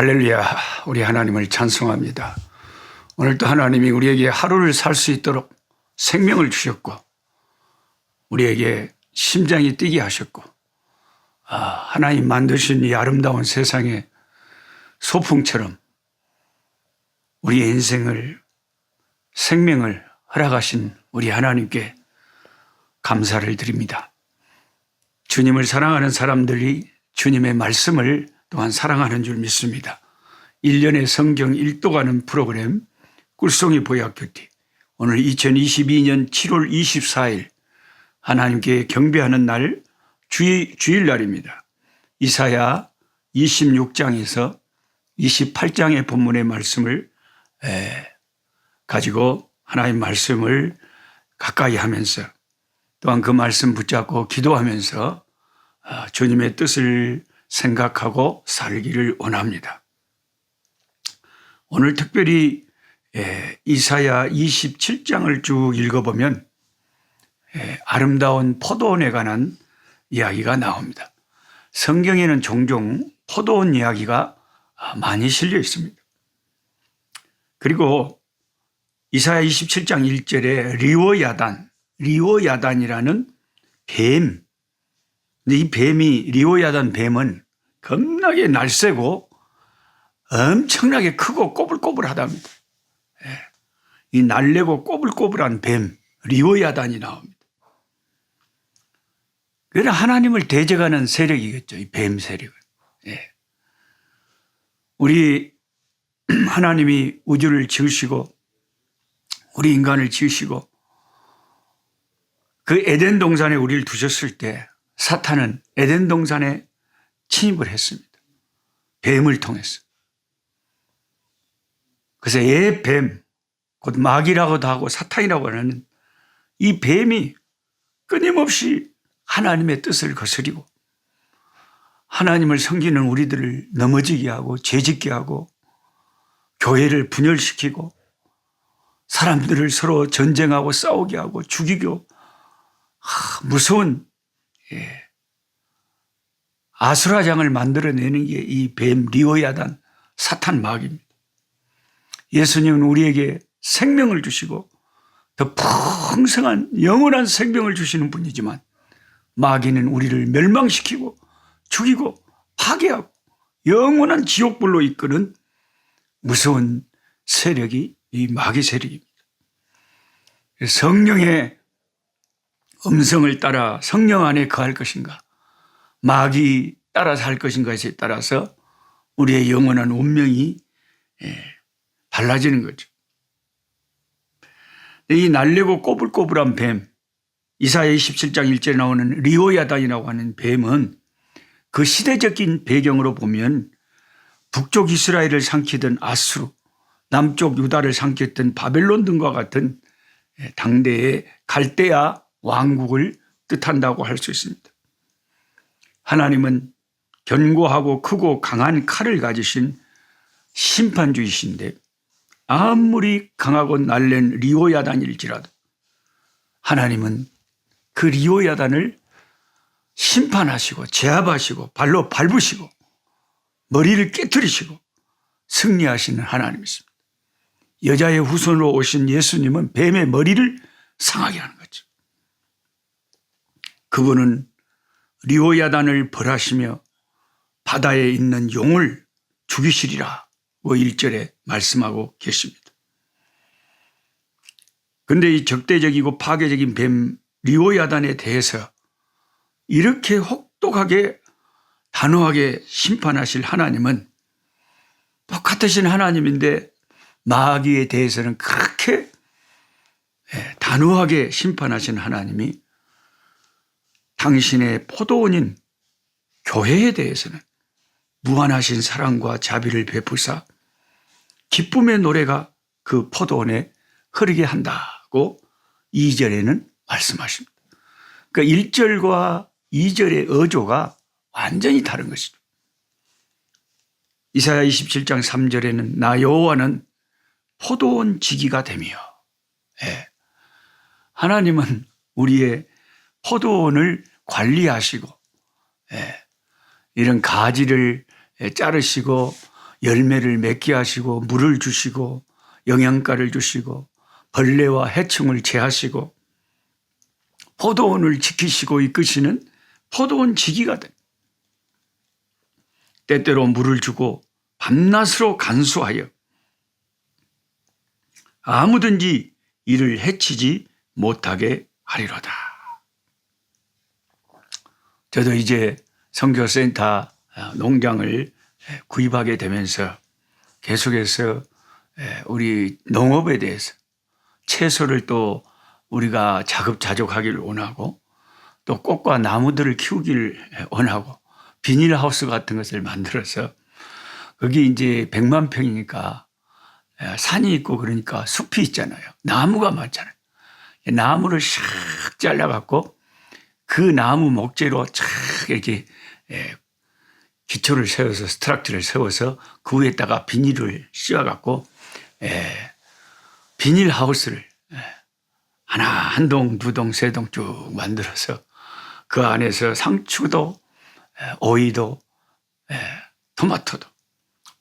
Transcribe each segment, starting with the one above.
할렐루야, 우리 하나님을 찬송합니다. 오늘도 하나님이 우리에게 하루를 살 수 있도록 생명을 주셨고, 우리에게 심장이 뛰게 하셨고, 아, 하나님 만드신 이 아름다운 세상에 소풍처럼 우리의 인생을, 생명을 허락하신 우리 하나님께 감사를 드립니다. 주님을 사랑하는 사람들이 주님의 말씀을 또한 사랑하는 줄 믿습니다. 1년의 성경 1도 가는 프로그램 꿀송이 보약교티 오늘 2022년 7월 24일 하나님께 경배하는 날 주일, 주일날입니다. 이사야 26장에서 28장의 본문의 말씀을 에, 가지고 하나님 말씀을 가까이 하면서 또한 그 말씀 붙잡고 기도하면서 아, 주님의 뜻을 생각하고 살기를 원합니다. 오늘 특별히 예, 이사야 27장을 쭉 읽어보면 예, 아름다운 포도원에 관한 이야기가 나옵니다. 성경에는 종종 포도원 이야기가 많이 실려 있습니다. 그리고 이사야 27장 1절에 리오야단, 리오야단이라는 뱀, 근데 이 뱀이 리오야단 뱀은 겁나게 날쌔고 엄청나게 크고 꼬불꼬불하답니다. 예. 이 날래고 꼬불꼬불한 뱀 리오야단이 나옵니다. 그러나 하나님을 대적하는 세력이겠죠. 이 뱀 세력은. 예. 우리 하나님이 우주를 지으시고 우리 인간을 지으시고 그 에덴 동산에 우리를 두셨을 때 사탄은 에덴 동산에 침입을 했습니다. 뱀을 통해서. 그래서 예 뱀, 곧 마귀라고도 하고 사탄이라고 하는 이 뱀이 끊임없이 하나님의 뜻을 거스리고 하나님을 섬기는 우리들을 넘어지게 하고 죄짓게 하고 교회를 분열시키고 사람들을 서로 전쟁하고 싸우게 하고 죽이고 아, 무서운 예, 아수라장을 만들어내는 게 이 뱀 리오야단 사탄 마귀입니다. 예수님은 우리에게 생명을 주시고 더 풍성한 영원한 생명을 주시는 분이지만 마귀는 우리를 멸망시키고 죽이고 파괴하고 영원한 지옥불로 이끄는 무서운 세력이 이 마귀 세력입니다. 성령의 음성을 따라 성령 안에 거할 것인가, 마귀 따라 살 것인가에 따라서 우리의 영원한 운명이 예, 달라지는 거죠. 이 날리고 꼬불꼬불한 뱀, 이사야 27장 1절에 나오는 리오야단이라고 하는 뱀은 그 시대적인 배경으로 보면 북쪽 이스라엘을 삼키던 아수르, 남쪽 유다를 삼켰던 바벨론 등과 같은 예, 당대의 갈대아 왕국을 뜻한다고 할 수 있습니다. 하나님은 견고하고 크고 강한 칼을 가지신 심판주이신데 아무리 강하고 날랜 리오야단일지라도 하나님은 그 리오야단을 심판하시고 제압하시고 발로 밟으시고 머리를 깨뜨리시고 승리하시는 하나님이십니다. 여자의 후손으로 오신 예수님은 뱀의 머리를 상하게 하는. 그분은 리오야단을 벌하시며 바다에 있는 용을 죽이시리라. 뭐 1절에 말씀하고 계십니다. 근데 이 적대적이고 파괴적인 뱀 리오야단에 대해서 이렇게 혹독하게 단호하게 심판하실 하나님은 똑같으신 하나님인데 마귀에 대해서는 그렇게 예, 단호하게 심판하신 하나님이 당신의 포도원인 교회에 대해서는 무한하신 사랑과 자비를 베푸사 기쁨의 노래가 그 포도원에 흐르게 한다고 2절에는 말씀하십니다. 그러니까 1절과 2절의 어조가 완전히 다른 것이죠. 이사야 27장 3절에는 나 여호와는 포도원 지기가 되며 예. 하나님은 우리의 포도원을 관리하시고 예. 이런 가지를 자르시고 열매를 맺게 하시고 물을 주시고 영양가를 주시고 벌레와 해충을 제하시고 포도원을 지키시고 이끄시는 포도원 지기가 돼. 때때로 물을 주고 밤낮으로 간수하여 아무든지 이를 해치지 못하게 하리로다. 저도 이제 선교센터 농장을 구입하게 되면서 계속해서 우리 농업에 대해서 채소를 또 우리가 자급자족하기를 원하고 또 꽃과 나무들을 키우기를 원하고 비닐하우스 같은 것을 만들어서 거기 이제 100만 평이니까 산이 있고 그러니까 숲이 있잖아요. 나무가 많잖아요. 나무를 샥 잘라갖고 그 나무 목재로 쫙 이렇게 기초를 세워서 스트럭처를 세워서 그 위에다가 비닐을 씌워갖고 비닐 하우스를 하나 한 동, 두 동, 세 동 쭉 만들어서 그 안에서 상추도 오이도 토마토도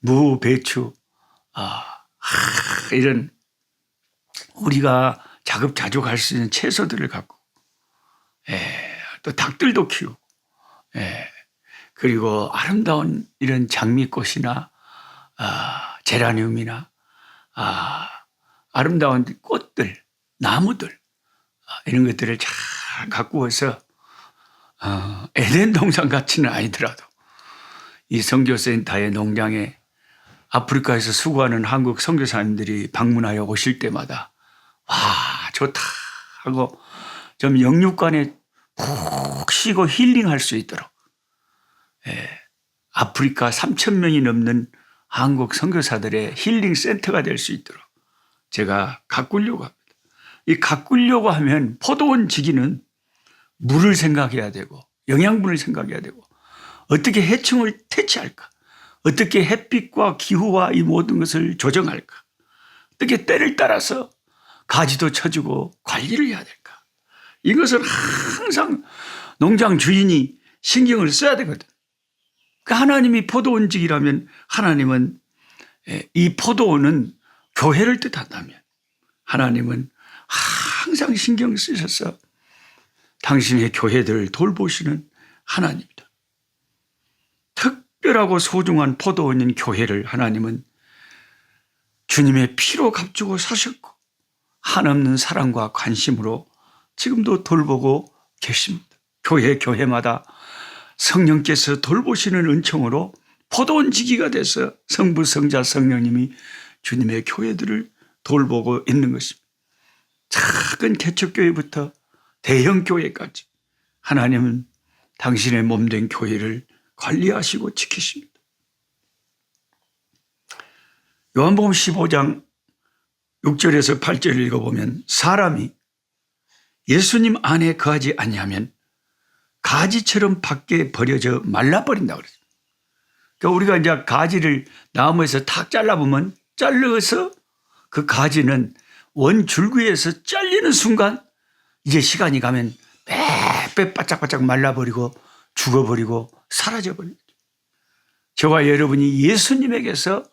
무, 배추 아, 이런 우리가 자급자족할 수 있는 채소들을 갖고 또 닭들도 키우고. 그리고 아름다운 이런 장미꽃이나 아, 제라늄이나 아, 아름다운 꽃들, 나무들 아, 이런 것들을 잘 갖고 와서 어, 에덴 동산 같지는 아니더라도 이 선교센터의 농장에 아프리카에서 수고하는 한국 선교사님들이 방문하여 오실 때마다 와 좋다 하고 좀 영육간에 푹 쉬고 힐링할 수 있도록 예, 아프리카 3천 명이 넘는 한국 선교사들의 힐링 센터가 될 수 있도록 제가 가꾸려고 합니다. 이 가꾸려고 하면 포도원 지기는 물을 생각해야 되고 영양분을 생각해야 되고 어떻게 해충을 퇴치할까? 어떻게 햇빛과 기후와 이 모든 것을 조정할까? 어떻게 때를 따라서 가지도 쳐주고 관리를 해야 될까? 이것을 항상 농장 주인이 신경을 써야 되거든. 그 하나님이 포도원직이라면 하나님은 이 포도원은 교회를 뜻한다면 하나님은 항상 신경 쓰셔서 당신의 교회들을 돌보시는 하나님이다. 특별하고 소중한 포도원인 교회를 하나님은 주님의 피로 값주고 사셨고 한없는 사랑과 관심으로 지금도 돌보고 계십니다. 교회 교회마다 성령께서 돌보시는 은총으로 포도원 지기가 돼서 성부 성자 성령님이 주님의 교회들을 돌보고 있는 것입니다. 작은 개척교회부터 대형 교회까지 하나님은 당신의 몸된 교회를 관리하시고 지키십니다. 요한복음 15장 6절에서 8절을 읽어보면 사람이 예수님 안에 거하지 아니하면 가지처럼 밖에 버려져 말라버린다 그랬어요. 그러니까 우리가 이제 가지를 나무에서 탁 잘라보면 잘라서 그 가지는 원 줄기에서 잘리는 순간 이제 시간이 가면 빼빼 바짝바짝 말라버리고 죽어버리고 사라져버립니다. 저와 여러분이 예수님에게서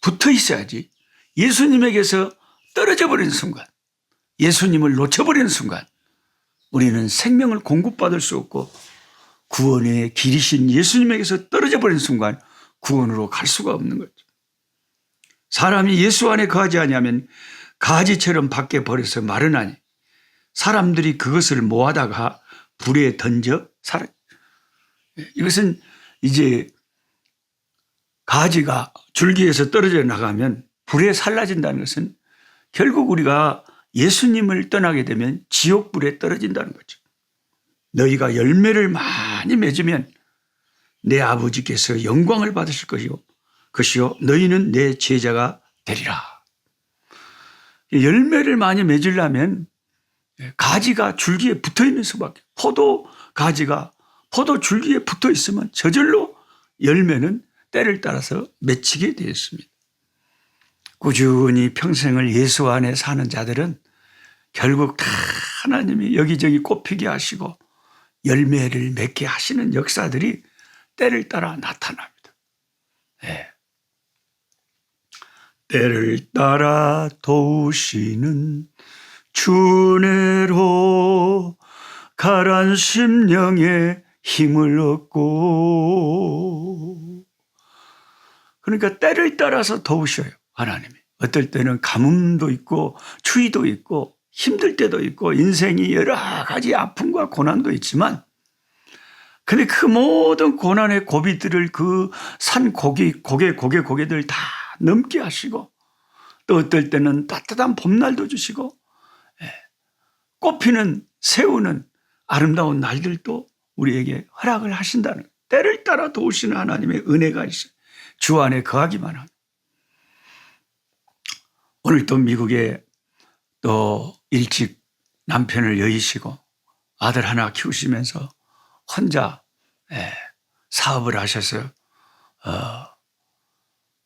붙어 있어야지 예수님에게서 떨어져 버리는 순간 예수님을 놓쳐버리는 순간 우리는 생명을 공급받을 수 없고 구원의 길이신 예수님에게서 떨어져 버리는 순간 구원으로 갈 수가 없는 거죠. 사람이 예수 안에 거하지 아니하면 가지처럼 밖에 버려서 마르나니 사람들이 그것을 모아다가 불에 던져 살아. 이것은 이제 가지가 줄기에서 떨어져 나가면 불에 살라진다는 것은 결국 우리가 예수님을 떠나게 되면 지옥불에 떨어진다는 거죠. 너희가 열매를 많이 맺으면 내 아버지께서 영광을 받으실 것이요. 그것이요. 너희는 내 제자가 되리라. 열매를 많이 맺으려면 가지가 줄기에 붙어 있는 수밖에. 포도 가지가 포도 줄기에 붙어 있으면 저절로 열매는 때를 따라서 맺히게 되어 있습니다. 꾸준히 평생을 예수 안에 사는 자들은 결국 다 하나님이 여기저기 꽃피게 하시고 열매를 맺게 하시는 역사들이 때를 따라 나타납니다. 네. 때를 따라 도우시는 주내로 가란 심령에 힘을 얻고 그러니까 때를 따라서 도우셔요 하나님이 어떨 때는 가뭄도 있고 추위도 있고 힘들 때도 있고 인생이 여러 가지 아픔과 고난도 있지만 근데 그 모든 고난의 고비들을 그 산 고개 고개 고개 고개들 다 넘게 하시고 또 어떨 때는 따뜻한 봄날도 주시고 예, 꽃피는 새우는 아름다운 날들도 우리에게 허락을 하신다는 때를 따라 도우시는 하나님의 은혜가 있어요. 주 안에 거하기만 하면. 오늘 또 미국에 또 일찍 남편을 여의시고 아들 하나 키우시면서 혼자 예, 사업을 하셔서 어,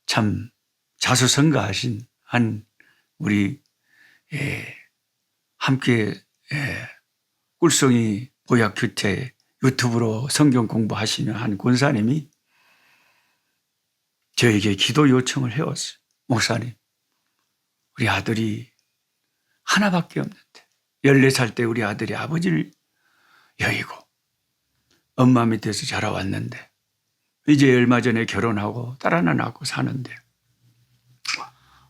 참 자수성가하신 한 우리 예, 함께 예, 꿀송이 보약 규태 유튜브로 성경 공부하시는 한 권사님이 저에게 기도 요청을 해왔어요. 목사님, 우리 아들이 하나밖에 없는데 14살 때 우리 아들이 아버지를 여의고 엄마 밑에서 자라왔는데 이제 얼마 전에 결혼하고 딸 하나 낳고 사는데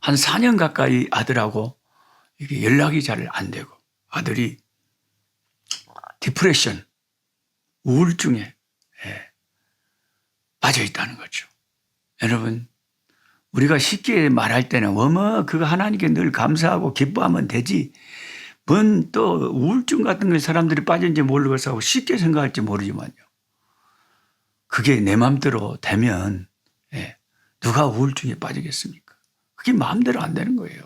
한 4년 가까이 아들하고 이게 연락이 잘 안 되고 아들이 디프레션 우울증에 예, 빠져 있다는 거죠. 여러분 우리가 쉽게 말할 때는 어머 그거 하나님께 늘 감사하고 기뻐하면 되지 뭔 또 우울증 같은 걸 사람들이 빠진지 모르겠어 쉽게 생각할지 모르지만요. 그게 내 마음대로 되면 예, 누가 우울증에 빠지겠습니까? 그게 마음대로 안 되는 거예요.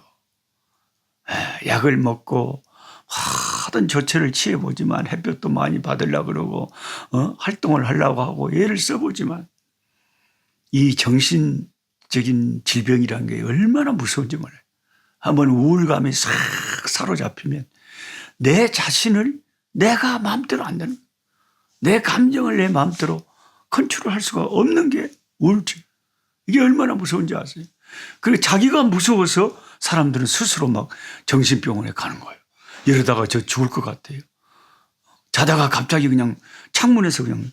예, 약을 먹고 하던 조처를 취해보지만 햇볕도 많이 받으려고 그러고 어? 활동을 하려고 하고 애를 써보지만 이 정신 적인 질병이라는 게 얼마나 무서운지 몰라요. 한번 우울감이 싹 사로잡히면 내 자신을 내가 마음대로 안 되는. 내 감정을 내 마음대로 컨트롤할 수가 없는 게 우울증. 이게 얼마나 무서운지 아세요? 그리고 자기가 무서워서 사람들은 스스로 막 정신병원에 가는 거예요. 이러다가 저 죽을 것 같아요. 자다가 갑자기 그냥 창문에서 그냥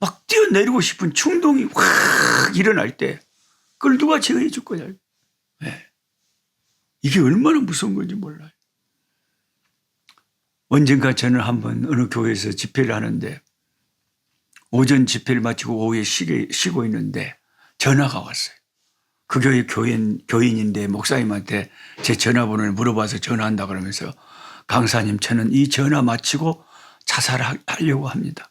막 뛰어내리고 싶은 충동이 확 일어날 때 그걸 누가 제어해 줄 거냐. 네. 이게 얼마나 무서운 건지 몰라요. 언젠가 저는 한번 어느 교회에서 집회를 하는데 오전 집회를 마치고 오후에 쉬게, 쉬고 있는데 전화가 왔어요. 그 교회 교인, 교인인데 목사님한테 제 전화번호를 물어봐서 전화한다 그러면서 강사님 저는 이 전화 마치고 자살하려고 합니다.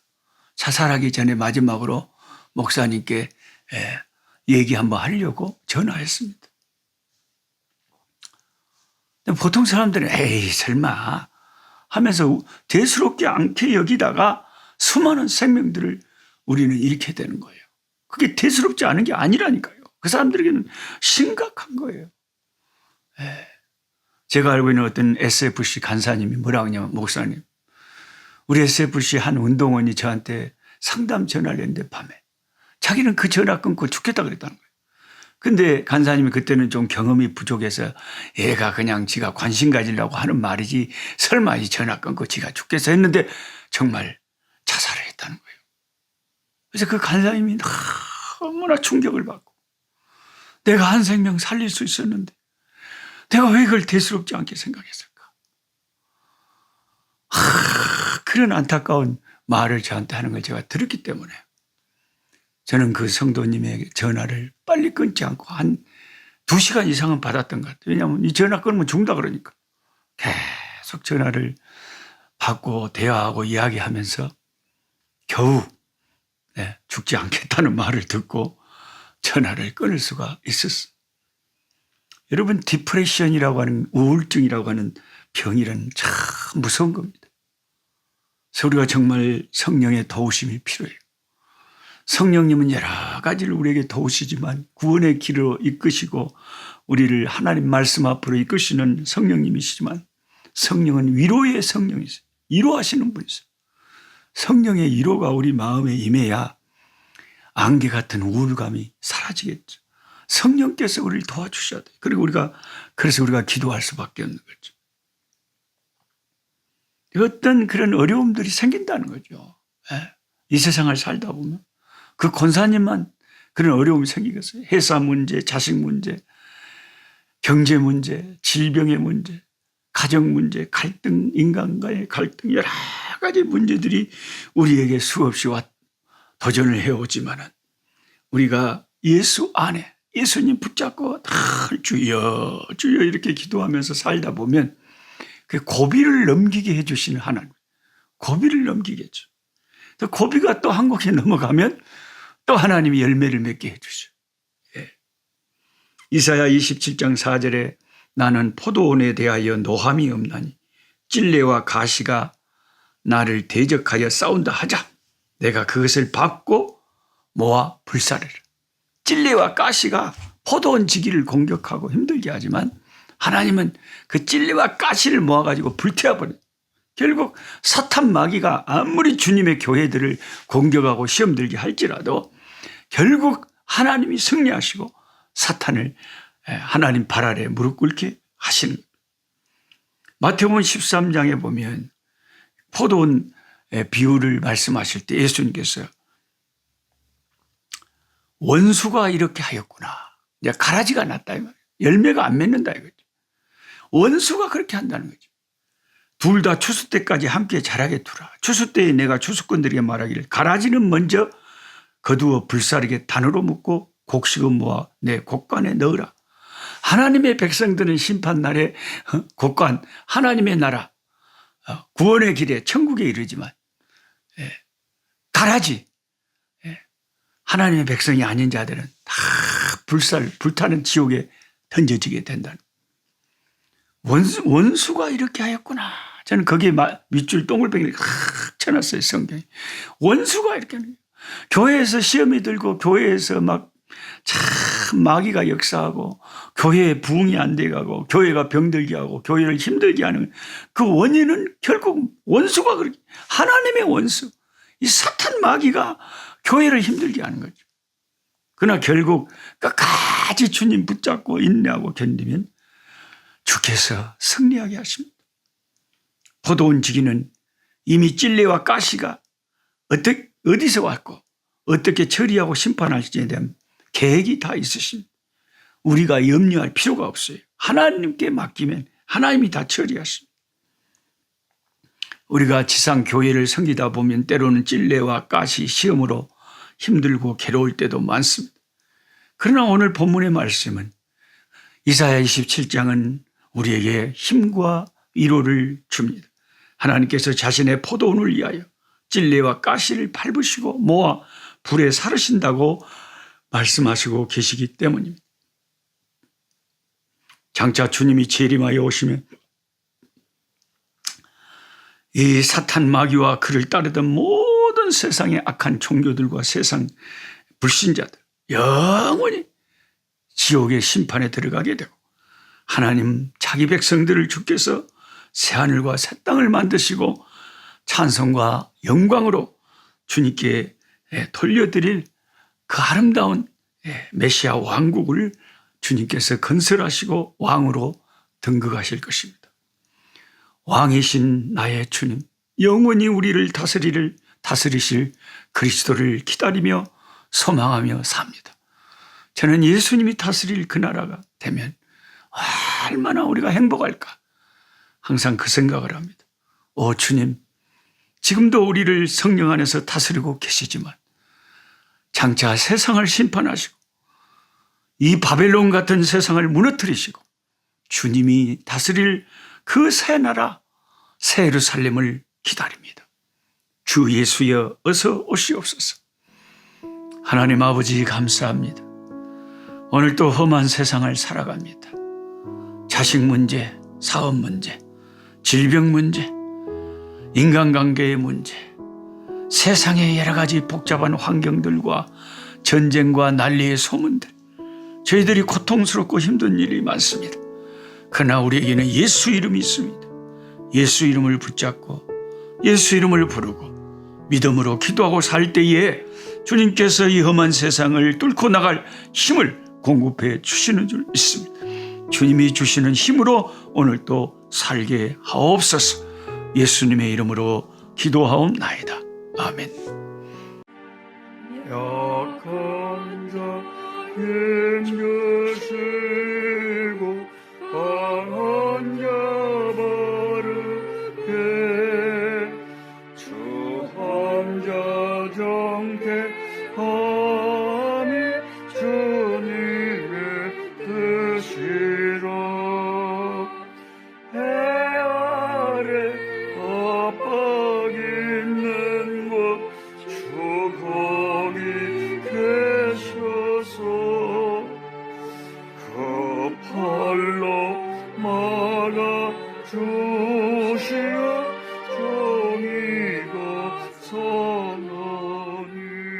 자살하기 전에 마지막으로 목사님께 예, 얘기 한번 하려고 전화했습니다. 보통 사람들은 에이 설마 하면서 대수롭지 않게 여기다가 수많은 생명들을 우리는 잃게 되는 거예요. 그게 대수롭지 않은 게 아니라니까요. 그 사람들에게는 심각한 거예요. 예. 제가 알고 있는 어떤 SFC 간사님이 뭐라고 하냐면 목사님 우리 SFC 한 운동원이 저한테 상담 전화를 했는데 밤에 자기는 그 전화 끊고 죽겠다 그랬다는 거예요. 근데 간사님이 그때는 좀 경험이 부족해서 얘가 그냥 지가 관심 가지려고 하는 말이지 설마 이 전화 끊고 지가 죽겠어 했는데 정말 자살을 했다는 거예요. 그래서 그 간사님이 너무나 충격을 받고 내가 한 생명 살릴 수 있었는데 내가 왜 그걸 대수롭지 않게 생각했을까? 하, 그런 안타까운 말을 저한테 하는 걸 제가 들었기 때문에 저는 그 성도님에게 전화를 빨리 끊지 않고 한 두 시간 이상은 받았던 것 같아요. 왜냐하면 이 전화 끊으면 죽는다 그러니까. 계속 전화를 받고 대화하고 이야기하면서 겨우 네, 죽지 않겠다는 말을 듣고 전화를 끊을 수가 있었어요. 여러분 디프레션이라고 하는 우울증이라고 하는 병이란 참 무서운 겁니다. 우리가 정말 성령의 도우심이 필요해요. 성령님은 여러 가지를 우리에게 도우시지만 구원의 길로 이끄시고 우리를 하나님 말씀 앞으로 이끄시는 성령님이시지만 성령은 위로의 성령이세요. 위로하시는 분이세요. 성령의 위로가 우리 마음에 임해야 안개 같은 우울감이 사라지겠죠. 성령께서 우리를 도와주셔야 돼. 그리고 우리가 그래서 우리가 기도할 수밖에 없는 거죠. 어떤 그런 어려움들이 생긴다는 거죠. 예. 이 세상을 살다 보면 그 권사님만 그런 어려움이 생기겠어요. 회사 문제, 자식 문제, 경제 문제, 질병의 문제, 가정 문제, 갈등, 인간과의 갈등 여러 가지 문제들이 우리에게 수없이 왔 도전을 해오지만은 우리가 예수 안에 예수님 붙잡고 다 주여 주여 이렇게 기도하면서 살다 보면 그 고비를 넘기게 해주시는 하나님 고비를 넘기겠죠. 또 고비가 또 한국에 넘어가면 또 하나님이 열매를 맺게 해주죠. 예. 이사야 27장 4절에 나는 포도원에 대하여 노함이 없나니 찔레와 가시가 나를 대적하여 싸운다 하자. 내가 그것을 받고 모아 불사르라. 찔레와 가시가 포도원 지기를 공격하고 힘들게 하지만 하나님은 그 찔레와 가시를 모아가지고 불태워버려. 결국 사탄 마귀가 아무리 주님의 교회들을 공격하고 시험 들게 할지라도 결국 하나님이 승리하시고 사탄을 하나님 발 아래 무릎 꿇게 하시는 마태복음 13장에 보면 포도원 비유를 말씀하실 때 예수님께서 원수가 이렇게 하였구나. 이제 가라지가 났다. 열매가 안 맺는다 이거죠. 원수가 그렇게 한다는 거죠. 둘 다 추수 때까지 함께 자라게 두라. 추수 때에 내가 추수꾼들에게 말하기를 가라지는 먼저 거두어 불사르게 단으로 묶고 곡식은 모아 내 곡간에 넣으라. 하나님의 백성들은 심판 날에 어, 곡간 하나님의 나라 어, 구원의 길에 천국에 이르지만 예, 가라지 예, 하나님의 백성이 아닌 자들은 다 불살 불타는 지옥에 던져지게 된다는 원수, 원수가 이렇게 하였구나. 저는 거기에 밑줄 동글뱅이를 확 쳐놨어요, 성경이. 원수가 이렇게 하는. 교회에서 시험이 들고 교회에서 막 참 마귀가 역사하고 교회에 부흥이 안 돼가고 교회가 병들게 하고 교회를 힘들게 하는 그 원인은 결국 원수가 그렇게 하나님의 원수 이 사탄 마귀가 교회를 힘들게 하는 거죠. 그러나 결국 끝까지 주님 붙잡고 인내하고 견디면 주께서 승리하게 하십니다. 포도원 지기는 이미 찔레와 가시가 어떻게 어디서 왔고 어떻게 처리하고 심판할지에 대한 계획이 다 있으십니다. 우리가 염려할 필요가 없어요. 하나님께 맡기면 하나님이 다 처리하십니다. 우리가 지상 교회를 섬기다 보면 때로는 찔레와 가시 시험으로 힘들고 괴로울 때도 많습니다. 그러나 오늘 본문의 말씀은 이사야 27장은 우리에게 힘과 위로를 줍니다. 하나님께서 자신의 포도원을 위하여 찔레와 가시를 밟으시고 모아 불에 사르신다고 말씀하시고 계시기 때문입니다. 장차 주님이 재림하여 오시면 이 사탄 마귀와 그를 따르던 모든 세상의 악한 종교들과 세상 불신자들 영원히 지옥의 심판에 들어가게 되고 하나님 자기 백성들을 주께서 새하늘과 새 땅을 만드시고 찬송과 영광으로 주님께 돌려드릴 그 아름다운 메시아 왕국을 주님께서 건설하시고 왕으로 등극하실 것입니다. 왕이신 나의 주님, 영원히 우리를 다스리를 다스리실 그리스도를 기다리며 소망하며 삽니다. 저는 예수님이 다스릴 그 나라가 되면 얼마나 우리가 행복할까? 항상 그 생각을 합니다. 오 주님, 지금도 우리를 성령 안에서 다스리고 계시지만 장차 세상을 심판하시고 이 바벨론 같은 세상을 무너뜨리시고 주님이 다스릴 그 새 나라 새 예루살렘을 기다립니다. 주 예수여 어서 오시옵소서. 하나님 아버지 감사합니다. 오늘 또 험한 세상을 살아갑니다. 자식 문제, 사업 문제, 질병 문제, 인간관계의 문제, 세상의 여러 가지 복잡한 환경들과 전쟁과 난리의 소문들, 저희들이 고통스럽고 힘든 일이 많습니다. 그러나 우리에게는 예수 이름이 있습니다. 예수 이름을 붙잡고 예수 이름을 부르고 믿음으로 기도하고 살 때에 주님께서 이 험한 세상을 뚫고 나갈 힘을 공급해 주시는 줄 믿습니다. 주님이 주시는 힘으로 오늘 또 살게 하옵소서. 예수님의 이름으로 기도하옵나이다. 아멘. 약한 자, 그 힘주신